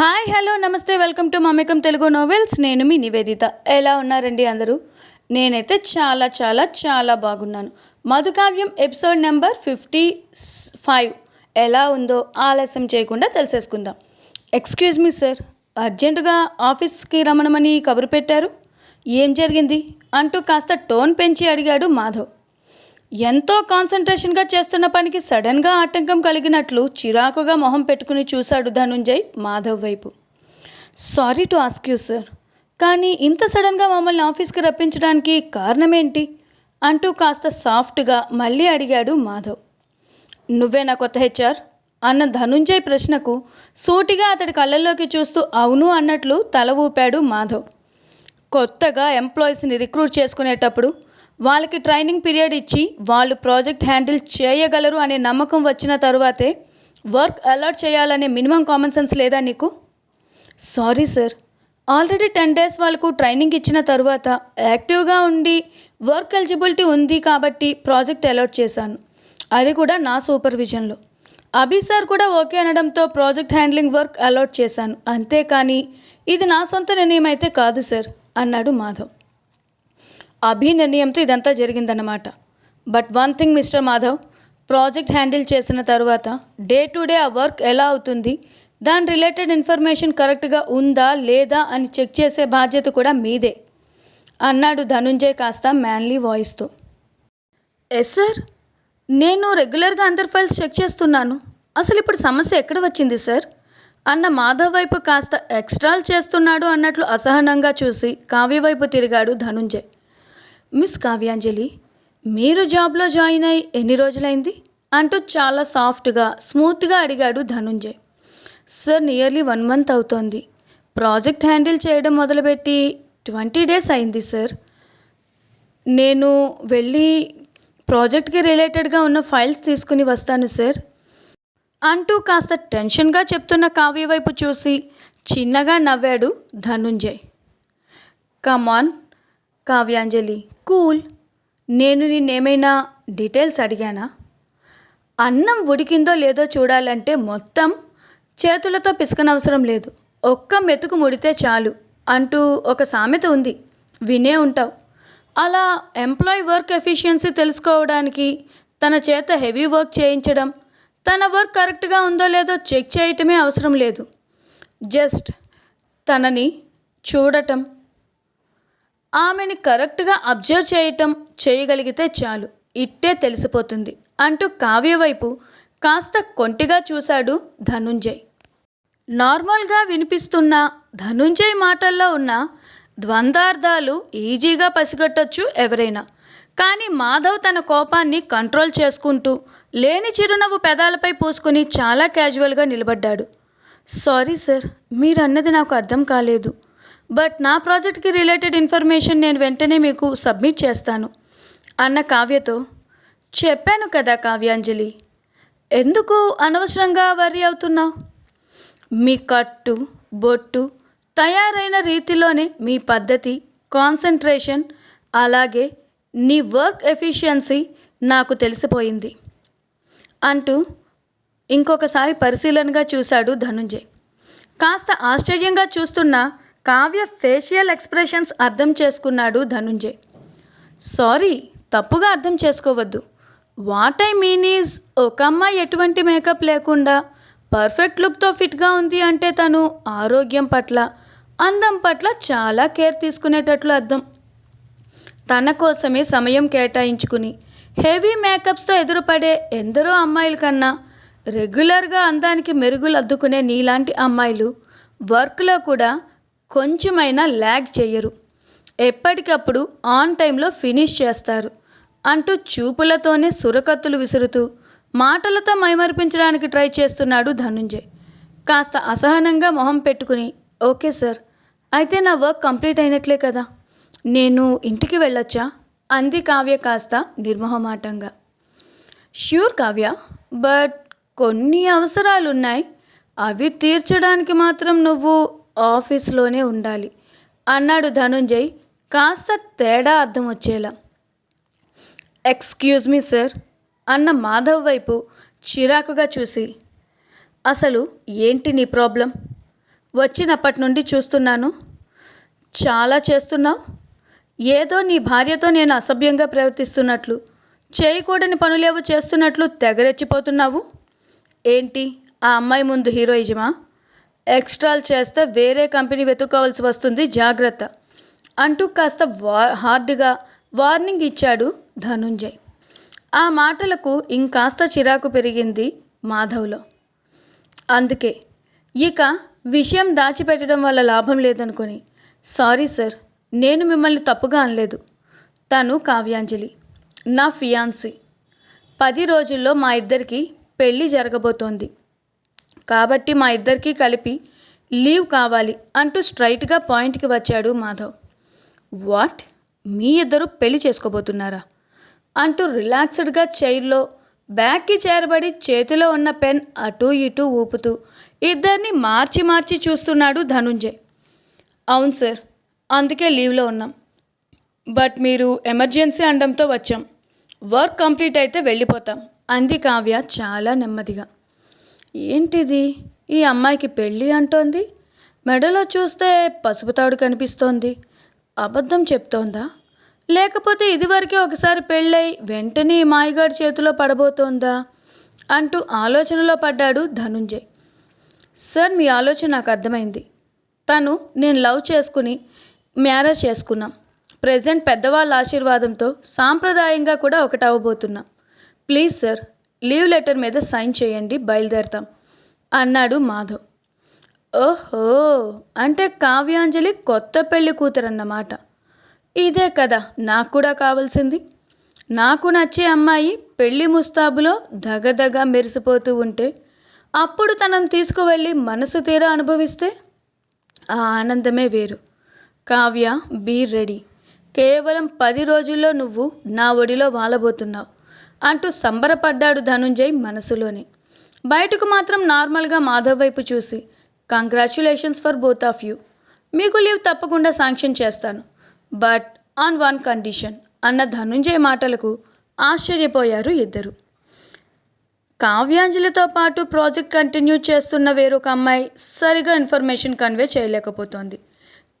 Hi hello నమస్తే welcome to Mamekam Telugu novels. నేను మీ నివేదిత. ఎలా ఉన్నారండి అందరూ? నేనైతే చాలా చాలా చాలా బాగున్నాను. Madhukavyam episode number fifty five ఎలా ఉందో ఆలస్యం చేయకుండా తెలిసేసుకుందాం. ఎక్స్క్యూజ్ మీ సార్ అర్జెంటుగా ఆఫీస్కి రమణమని కబురు పెట్టారు. ఏం జరిగింది? అంటూ కాస్త టోన్ పెంచి అడిగాడు మాధవ్. ఎంతో కాన్సన్ట్రేషన్గా చేస్తున్న పనికి సడన్గా ఆటంకం కలిగినట్లు చిరాకుగా మొహం పెట్టుకుని చూశాడు ధనుంజయ్ మాధవ్ వైపు. Sorry to ask you sir కానీ ఇంత సడన్గా మమ్మల్ని ఆఫీస్కి రప్పించడానికి కారణం ఏంటి అంటూ కాస్త సాఫ్ట్గా మళ్ళీ అడిగాడు మాధవ్. నువ్వే నా కొత్త హెచ్ఆర్? అన్న ధనుంజయ్ ప్రశ్నకు సూటిగా అతడి కళ్ళల్లోకి చూస్తూ అవును అన్నట్లు తల ఊపాడు మాధవ్. కొత్తగా ఎంప్లాయీస్ని రిక్రూట్ చేసుకునేటప్పుడు వాళ్ళకి ట్రైనింగ్ పీరియడ్ ఇచ్చి వాళ్ళు ప్రాజెక్ట్ హ్యాండిల్ చేయగలరు అనే నమ్మకం వచ్చిన తరువాతే వర్క్ అలాట్ చేయాలనే మినిమం కామన్ సెన్స్ లేదా నీకు? Sorry sir. Already ten days వాళ్ళకు ట్రైనింగ్ ఇచ్చిన తర్వాత యాక్టివ్గా ఉండి వర్క్ ఎలిజిబిలిటీ ఉంది కాబట్టి ప్రాజెక్ట్ అలాట్ చేశాను. అది కూడా నా సూపర్విజన్లో. అభి సార్ కూడా ఓకే అనడంతో ప్రాజెక్ట్ హ్యాండ్లింగ్ వర్క్ అలాట్ చేశాను. అంతేకాని ఇది నా సొంత నిర్ణయం అయితే కాదు సార్ అన్నాడు మాధవ్. అభి నిర్ణయంతో ఇదంతా జరిగిందన్నమాట. But one thing mister Madhav project handle చేసిన తర్వాత డే టు డే ఆ వర్క్ ఎలా అవుతుంది? దాని రిలేటెడ్ ఇన్ఫర్మేషన్ కరెక్ట్గా ఉందా లేదా అని చెక్ చేసే బాధ్యత కూడా మీదే. అన్నాడు ధనుంజయ్ కాస్త మ్యాన్లీ వాయిస్తో ఎస్ సార్ నేను రెగ్యులర్గా అందరి ఫైల్స్ చెక్ చేస్తున్నాను. అసలు ఇప్పుడు సమస్య ఎక్కడ వచ్చింది సార్ అన్న మాధవ్ వైపు కాస్త ఎక్స్ట్రాల్ చేస్తున్నాడు అన్నట్లు అసహనంగా చూసి కావ్య వైపు తిరిగాడు ధనుంజయ్. మిస్ కావ్యాంజలి మీరు జాబ్లో జాయిన్ అయి ఎన్ని రోజులైంది? అంటూ చాలా సాఫ్ట్గా స్మూత్గా అడిగాడు Dhanunjay. Sir nearly one month అవుతోంది. ప్రాజెక్ట్ హ్యాండిల్ చేయడం మొదలుపెట్టి ట్వంటీ డేస్ అయింది సార్. నేను వెళ్ళి ప్రాజెక్ట్కి రిలేటెడ్గా ఉన్న ఫైల్స్ తీసుకుని వస్తాను సార్. అంటూ కాస్త టెన్షన్గా చెప్తున్న కావ్య వైపు చూసి చిన్నగా నవ్వాడు ధనుంజయ్. కమాన్ కావ్యాంజలి. కూల్. నేను నిన్నేమైనా డీటెయిల్స్ అడిగానా? అన్నం ఉడికిందో లేదో చూడాలంటే మొత్తం చేతులతో పిసకనవసరం లేదు. ఒక్క మెతుకు ముడితే చాలు అంటూ ఒక సామెత ఉంది. వినే ఉంటావు. అలా ఎంప్లాయ్ వర్క్ ఎఫిషియన్సీ తెలుసుకోవడానికి తన చేత హెవీ వర్క్ చేయించడం తన వర్క్ కరెక్ట్గా ఉందో లేదో చెక్ చేయటమే అవసరం లేదు. జస్ట్ తనని చూడటం. ఆమెని కరెక్ట్గా అబ్జర్వ్ చేయటం చేయగలిగితే చాలు. ఇట్టే తెలిసిపోతుంది. అంటూ కావ్య వైపు కాస్త కొంటిగా చూశాడు ధనుంజయ్. నార్మల్గా వినిపిస్తున్న ధనుంజయ్ మాటల్లో ఉన్న ద్వంద్వార్థాలు ఈజీగా పసిగట్టొచ్చు ఎవరైనా. కానీ మాధవ్ తన కోపాన్ని కంట్రోల్ చేసుకుంటూ లేని చిరునవ్వు పెదాలపై పూసుకుని చాలా క్యాజువల్గా నిలబడ్డాడు. సారీ సార్ మీరు అన్నది నాకు అర్థం కాలేదు. బట్ నా ప్రాజెక్ట్కి రిలేటెడ్ ఇన్ఫర్మేషన్ నేను వెంటనే మీకు సబ్మిట్ చేస్తాను. అన్న కావ్యతో చెప్పాను కదా కావ్యాంజలి ఎందుకు అనవసరంగా వర్రీ అవుతున్నావు? మీ కట్టు బొట్టు తయారైన రీతిలోనే మీ పద్ధతి కాన్సన్ట్రేషన్ అలాగే నీ వర్క్ ఎఫిషియన్సీ నాకు తెలిసిపోయింది. అంటూ ఇంకొకసారి పరిశీలనగా చూశాడు ధనుంజయ్. కాస్త ఆశ్చర్యంగా చూస్తున్న కావ్య ఫేషియల్ ఎక్స్ప్రెషన్స్ అర్థం చేసుకున్నాడు ధనుంజయ్. సారీ తప్పుగా అర్థం చేసుకోవద్దు. వాట్ ఐ మీన్ ఈజ్ ఒక అమ్మాయి ఎటువంటి మేకప్ లేకుండా పర్ఫెక్ట్ లుక్తో ఫిట్గా ఉంది అంటే తను ఆరోగ్యం పట్ల అందం పట్ల చాలా కేర్ తీసుకునేటట్లు అర్థం. తన కోసమే సమయం కేటాయించుకుని హెవీ మేకప్స్తో ఎదురుపడే ఎందరో అమ్మాయిల కన్నా రెగ్యులర్గా అందానికి మెరుగులు అద్దుకునే నీలాంటి అమ్మాయిలు వర్క్లో కూడా కొంచెమైనా ల్యాగ్ చెయ్యరు. ఎప్పటికప్పుడు ఆన్ టైంలో ఫినిష్ చేస్తారు. అంటూ చూపులతోనే సురకత్తులు విసురుతూ మాటలతో మైమర్పించడానికి ట్రై చేస్తున్నాడు ధనుంజయ్. కాస్త అసహనంగా మొహం పెట్టుకుని ఓకే సార్ అయితే నా వర్క్ కంప్లీట్ అయినట్లే కదా. నేను ఇంటికి వెళ్ళొచ్చా? అంది కావ్య కాస్త నిర్మోహమాటంగా. ష్యూర్ కావ్య బట్ కొన్ని అవసరాలు ఉన్నాయి అవి తీర్చడానికి మాత్రం నువ్వు ఆఫీస్లోనే ఉండాలి. అన్నాడు ధనుంజయ్. కాస్త తేడా అర్థం వచ్చేలా. Excuse me sir. అన్న మాధవ్ వైపు చిరాకుగా చూసి అసలు ఏంటి నీ ప్రాబ్లం? వచ్చినప్పటి నుండి చూస్తున్నాను. చాలా చేస్తున్నావు? ఏదో నీ భార్యతో నేను అసభ్యంగా ప్రవర్తిస్తున్నట్లు చేయకూడని పనులేవో చేస్తున్నట్లు తెగరెచ్చిపోతున్నావు? ఏంటి? ఆ అమ్మాయి ముందు హీరోయిజమా? ఎక్స్ట్రాలు చేస్తే వేరే కంపెనీ వెతుక్కోవాల్సి వస్తుంది. జాగ్రత్త. అంటూ కాస్త వా హార్డ్గా వార్నింగ్ ఇచ్చాడు ధనుంజయ్. ఆ మాటలకు ఇంకాస్త చిరాకు పెరిగింది మాధవ్లో. అందుకే ఇక విషయం దాచిపెట్టడం వల్ల లాభం లేదనుకొని సారీ సార్ నేను మిమ్మల్ని తప్పుగా అనలేదు. తను కావ్యాంజలి నా ఫియాన్సీ. పది రోజుల్లో మా ఇద్దరికి పెళ్ళి జరగబోతోంది. కాబట్టి మా ఇద్దరికీ కలిపి లీవ్ కావాలి అంటూ స్ట్రైట్గా పాయింట్కి వచ్చాడు మాధవ్. వాట్? మీ ఇద్దరు పెళ్ళి చేసుకోబోతున్నారా? అంటూ రిలాక్స్డ్గా చైర్లో బ్యాక్కి చేరబడి చేతిలో ఉన్న పెన్ అటూ ఇటూ ఊపుతూ ఇద్దరిని మార్చి మార్చి చూస్తున్నాడు ధనుంజయ్. అవును సార్ అందుకే లీవ్లో ఉన్నాం. బట్ మీరు ఎమర్జెన్సీ అనడంతో వచ్చాం. వర్క్ కంప్లీట్ అయితే వెళ్ళిపోతాం. అంది కావ్య చాలా నెమ్మదిగా. ఏంటిది? ఈ అమ్మాయికి పెళ్ళి అంటోంది? మెడలో చూస్తే పసుపు తాడు కనిపిస్తోంది. అబద్ధం చెప్తోందా? లేకపోతే ఇదివరకే ఒకసారి పెళ్ళై వెంటనే మాయగాడి చేతిలో పడబోతోందా? అంటూ ఆలోచనలో పడ్డాడు ధనుంజయ్. సార్ మీ ఆలోచన నాకు అర్థమైంది. తను నేను లవ్ చేసుకుని మ్యారేజ్ చేసుకున్నాం. ప్రజెంట్ పెద్దవాళ్ళ ఆశీర్వాదంతో సాంప్రదాయంగా కూడా ఒకటి అవ్వబోతున్నాం ప్లీజ్ సార్ లీవ్ లెటర్ మీద సైన్ చేయండి బయలుదేరతాం అన్నాడు మాధవ్. ఓహో అంటే కావ్యాంజలి కొత్త పెళ్ళి కూతురన్నమాట. ఇదే కదా నాకు కూడా కావాల్సింది. నాకు నచ్చే అమ్మాయి పెళ్ళి ముస్తాబులో దగదగ మెరిసిపోతూ ఉంటే అప్పుడు తనను తీసుకువెళ్ళి మనసు తీరా అనుభవిస్తే ఆ ఆనందమే వేరు. Kavya be ready. కేవలం పది రోజుల్లో నువ్వు నా ఒడిలో వాలబోతున్నావు. అంటూ సంబరపడ్డాడు ధనుంజయ్ మనసులోనే. బయటకు మాత్రం నార్మల్గా మాధవ్ వైపు చూసి congratulations for both of you మీకు లీవ్ తప్పకుండా శాంక్షన్ చేస్తాను. బట్ ఆన్ వన్ కండిషన్ అన్న ధనుంజయ్ మాటలకు ఆశ్చర్యపోయారు ఇద్దరు. కావ్యాంజలితో పాటు ప్రాజెక్ట్ కంటిన్యూ చేస్తున్న వేరొక అమ్మాయి సరిగా ఇన్ఫర్మేషన్ కన్వే చేయలేకపోతోంది.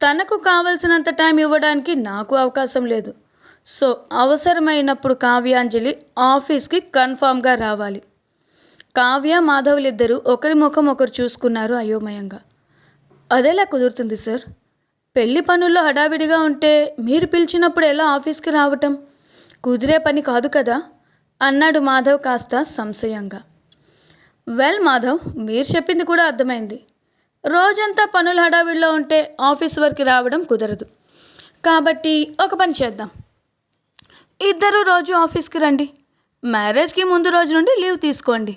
తనకు కావలసినంత టైం ఇవ్వడానికి నాకు అవకాశం లేదు. సో అవసరమైనప్పుడు కావ్యాంజలి ఆఫీస్కి కన్ఫామ్గా రావాలి. కావ్య మాధవులిద్దరూ ఒకరి ముఖం ఒకరు చూసుకున్నారు అయోమయంగా. అదెలా కుదురుతుంది సార్? పెళ్ళి పనుల్లో హడావిడిగా ఉంటే మీరు పిలిచినప్పుడు ఎలా ఆఫీస్కి రావటం? కుదిరే పని కాదు కదా? అన్నాడు మాధవ్ కాస్త సంశయంగా. వెల్ మాధవ్ మీరు చెప్పింది కూడా అర్థమైంది. రోజంతా పనుల హడావిడిలో ఉంటే ఆఫీస్ వరకు రావడం కుదరదు. కాబట్టి ఒక పని చేద్దాం. ఇద్దరు రోజు ఆఫీస్కి రండి. మ్యారేజ్కి ముందు రోజు నుండి లీవ్ తీసుకోండి.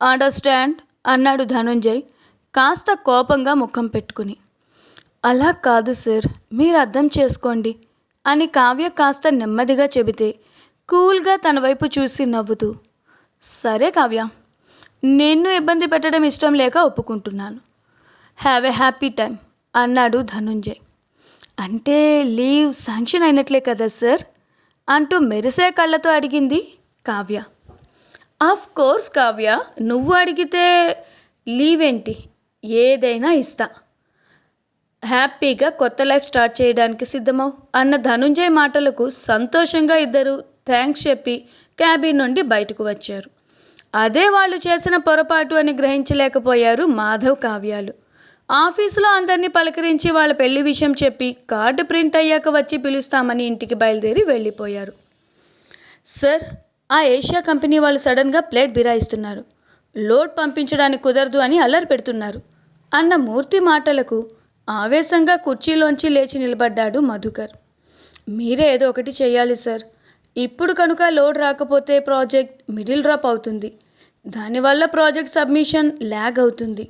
అండర్స్టాండ్? అన్నాడు ధనుంజయ్ కాస్త కోపంగా ముఖం పెట్టుకుని. అలా కాదు సార్ మీరు అర్థం చేసుకోండి అని కావ్య కాస్త నెమ్మదిగా చెబితే కూల్గా తన వైపు చూసి నవ్వుతూ సరే కావ్య నిన్ను ఇబ్బంది పెట్టడం ఇష్టం లేక ఒప్పుకుంటున్నాను. హ్యావ్ ఎ హ్యాపీ టైం అన్నాడు ధనుంజయ్. అంటే లీవ్ శాంక్షన్ అయినట్లే కదా సార్? అంటూ మెరిసే కళ్ళతో అడిగింది కావ్య. Of course Kavya. నువ్వు అడిగితే లీవ్ ఏంటి ఏదైనా ఇస్తా. హ్యాపీగా కొత్త లైఫ్ స్టార్ట్ చేయడానికి సిద్ధమవు అన్న ధనుంజయ్ మాటలకు సంతోషంగా ఇద్దరు థ్యాంక్స్ చెప్పి క్యాబిన్ నుండి బయటకు వచ్చారు. అదే వాళ్ళు చేసిన పొరపాటు అని గ్రహించలేకపోయారు మాధవ్ కావ్యాలు. ఆఫీసులో అందరినీ పలకరించి వాళ్ళ పెళ్ళి విషయం చెప్పి కార్డు ప్రింట్ అయ్యాక వచ్చి పిలుస్తామని ఇంటికి బయలుదేరి వెళ్ళిపోయారు. సార్ ఆ ఏషియా కంపెనీ వాళ్ళు సడన్గా ప్లేట్ బిరాయిస్తున్నారు. లోడ్ పంపించడానికి కుదరదు అని అల్లరి పెడుతున్నారు. అన్న మూర్తి మాటలకు ఆవేశంగా కుర్చీలోంచి లేచి నిలబడ్డాడు మధుకర్. మీరే ఏదో ఒకటి చేయాలి సార్. ఇప్పుడు కనుక లోడ్ రాకపోతే ప్రాజెక్ట్ మిడిల్ డ్రాప్ అవుతుంది. దానివల్ల ప్రాజెక్ట్ సబ్మిషన్ ల్యాగ్ అవుతుంది.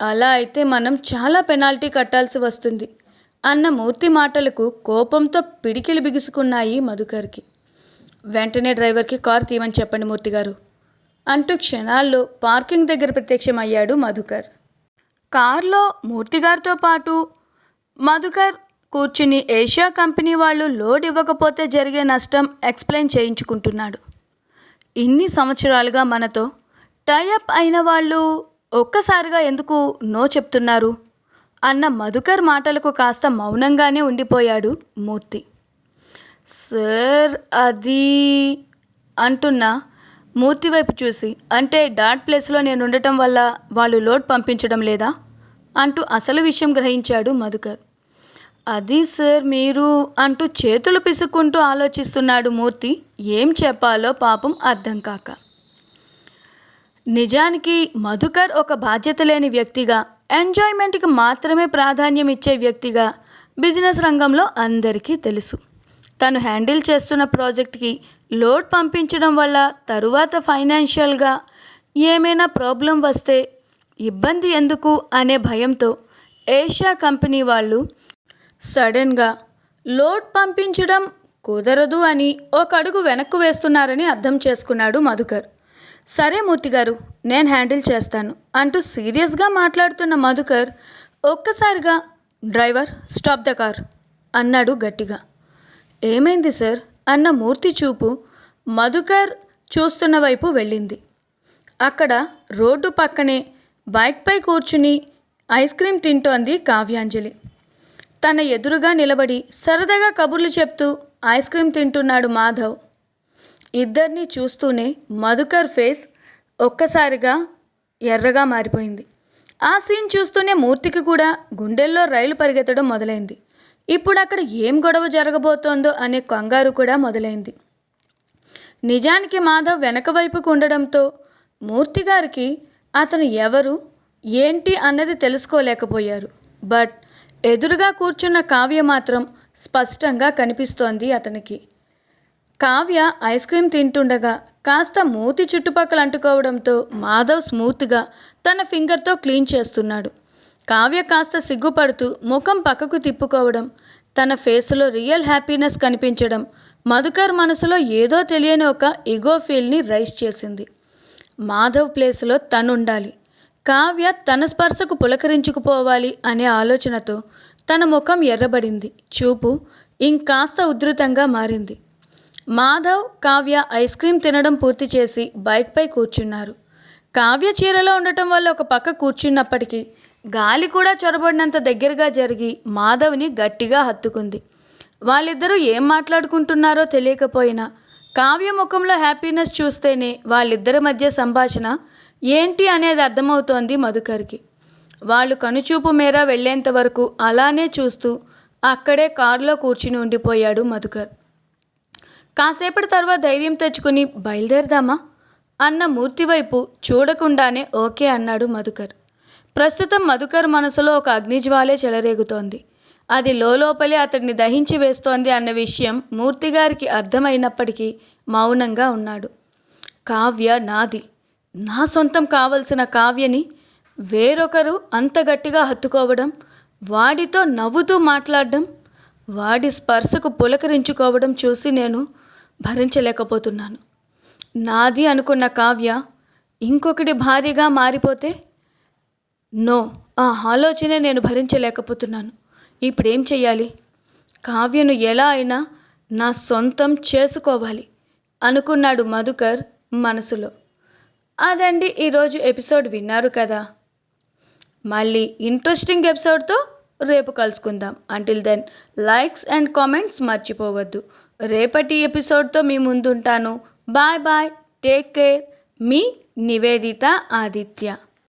అలా అయితే మనం చాలా పెనాల్టీ కట్టాల్సి వస్తుంది. అన్న మూర్తి మాటలకు కోపంతో పిడికిలు బిగుసుకున్నాయి మధుకర్కి. వెంటనే డ్రైవర్కి కార్ తీయమని చెప్పండి మూర్తి గారు. అంటూ క్షణాల్లో పార్కింగ్ దగ్గర ప్రత్యక్షమయ్యాడు మధుకర్. కార్లో మూర్తిగారితో పాటు మధుకర్ కూర్చుని ఏషియా కంపెనీ వాళ్ళు లోడ్ ఇవ్వకపోతే జరిగే నష్టం ఎక్స్ప్లెయిన్ చేయించుకుంటున్నాడు. ఇన్ని సంవత్సరాలుగా మనతో టైఅప్ అయిన వాళ్ళు ఒక్కసారిగా ఎందుకు నో చెప్తున్నారు? అన్న మధుకర్ మాటలకు కాస్త మౌనంగానే ఉండిపోయాడు మూర్తి. సార్ అది అంటున్న. మూర్తి వైపు చూసి అంటే డాట్ ప్లేస్లో నేను ఉండటం వల్ల వాళ్ళు లోడ్ పంపించడం లేదా? అంటూ అసలు విషయం గ్రహించాడు మధుకర్. అది సార్ మీరు అంటూ చేతులు పిసుక్కుంటూ ఆలోచిస్తున్నాడు మూర్తి. ఏం చెప్పాలో పాపం అర్థం కాక. నిజానికి మధుకర్ ఒక బాధ్యత లేని వ్యక్తిగా ఎంజాయ్మెంట్కి మాత్రమే ప్రాధాన్యం ఇచ్చే వ్యక్తిగా బిజినెస్ రంగంలో అందరికీ తెలుసు. తను హ్యాండిల్ చేస్తున్న ప్రాజెక్ట్కి లోడ్ పంపించడం వల్ల తరువాత ఫైనాన్షియల్గా ఏమైనా ప్రాబ్లం వస్తే ఇబ్బంది ఎందుకు అనే భయంతో ఏషియా కంపెనీ వాళ్ళు సడన్గా లోడ్ పంపించడం కుదరదు అని ఒక అడుగు వెనక్కు వేస్తున్నారని అర్థం చేసుకున్నాడు మధుకర్. సరే మూర్తి గారు నేను హ్యాండిల్ చేస్తాను అంటూ సీరియస్గా మాట్లాడుతున్న మధుకర్ ఒక్కసారిగా డ్రైవర్ స్టాప్ ద కార్ అన్నాడు గట్టిగా. ఏమైంది సార్? అన్న మూర్తి చూపు మధుకర్ చూస్తున్న వైపు వెళ్ళింది. అక్కడ రోడ్డు పక్కనే బైక్పై కూర్చుని ఐస్ క్రీమ్ తింటోంది కావ్యాంజలి. తన ఎదురుగా నిలబడి సరదాగా కబుర్లు చెప్తూ ఐస్ క్రీమ్ తింటున్నాడు మాధవ్. ఇద్దరిని చూస్తూనే మధుకర్ ఫేస్ ఒక్కసారిగా ఎర్రగా మారిపోయింది. ఆ సీన్ చూస్తూనే మూర్తికి కూడా గుండెల్లో రైలు పరిగెత్తడం మొదలైంది. ఇప్పుడు అక్కడ ఏం గొడవ జరగబోతోందో అనే కంగారు కూడా మొదలైంది. నిజానికి మాధవ్ వెనక వైపుకు ఉండడంతో మూర్తి గారికి అతను ఎవరు ఏంటి అన్నది తెలుసుకోలేకపోయారు. బట్ ఎదురుగా కూర్చున్న కావ్య మాత్రం స్పష్టంగా కనిపిస్తోంది అతనికి. కావ్య ఐస్ క్రీమ్ తింటుండగా కాస్త మూతి చుట్టుపక్కల అంటుకోవడంతో మాధవ్ స్మూత్గా తన ఫింగర్తో క్లీన్ చేస్తున్నాడు. కావ్య కాస్త సిగ్గుపడుతూ ముఖం పక్కకు తిప్పుకోవడం తన ఫేస్లో రియల్ హ్యాపీనెస్ కనిపించడం మధుకర్ మనసులో ఏదో తెలియని ఒక ఇగో ఫీల్ని రైస్ చేసింది. మాధవ్ ప్లేస్లో తనుండాలి. కావ్య తన స్పర్శకు పులకరించుకుపోవాలి అనే ఆలోచనతో తన ముఖం ఎర్రబడింది. చూపు ఇంకాస్త ఉధృతంగా మారింది. మాధవ్ కావ్య ఐస్ క్రీమ్ తినడం పూర్తి చేసి బైక్పై కూర్చున్నారు. కావ్య చీరలో ఉండటం వల్ల ఒక పక్క కూర్చున్నప్పటికీ గాలి కూడా చొరబడినంత దగ్గరగా జరిగి మాధవ్ని గట్టిగా హత్తుకుంది. వాళ్ళిద్దరూ ఏం మాట్లాడుకుంటున్నారో తెలియకపోయినా కావ్య ముఖంలో హ్యాపీనెస్ చూస్తేనే వాళ్ళిద్దరి మధ్య సంభాషణ ఏంటి అనేది అర్థమవుతోంది మధుకర్కి. వాళ్ళు కనుచూపు మేర వెళ్ళేంత వరకు అలానే చూస్తూ అక్కడే కారులో కూర్చుని ఉండిపోయాడు మధుకర్. కాసేపటి తర్వాత ధైర్యం తెచ్చుకుని బయలుదేరదామా? అన్న మూర్తి వైపు చూడకుండానే ఓకే అన్నాడు మధుకర్. ప్రస్తుతం మధుకర్ మనసులో ఒక అగ్నిజ్వాలే చెలరేగుతోంది. అది లోపలే అతడిని దహించి వేస్తోంది అన్న విషయం మూర్తి గారికి అర్థమైనప్పటికీ మౌనంగా ఉన్నాడు. కావ్య నాది. నా సొంతం కావలసిన కావ్యని వేరొకరు అంత గట్టిగా హత్తుకోవడం వాడితో నవ్వుతూ మాట్లాడడం వాడి స్పర్శకు పులకరించుకోవడం చూసి నేను భరించలేకపోతున్నాను. నాది అనుకున్న కావ్య ఇంకొకటి భారీగా మారిపోతే? నో ఆ ఆలోచనే నేను భరించలేకపోతున్నాను. ఇప్పుడేం చెయ్యాలి? కావ్యను ఎలా అయినా నా సొంతం చేసుకోవాలి అనుకున్నాడు మధుకర్ మనసులో. అదండి ఈరోజు ఎపిసోడ్ విన్నారు కదా. మళ్ళీ ఇంట్రెస్టింగ్ ఎపిసోడ్తో రేపు కలుసుకుందాం. Until then likes and comments మర్చిపోవద్దు. రేపటి ఎపిసోడ్తో మీ ముందుంటాను. Bye bye take care. మీ నివేదిత ఆదిత్య.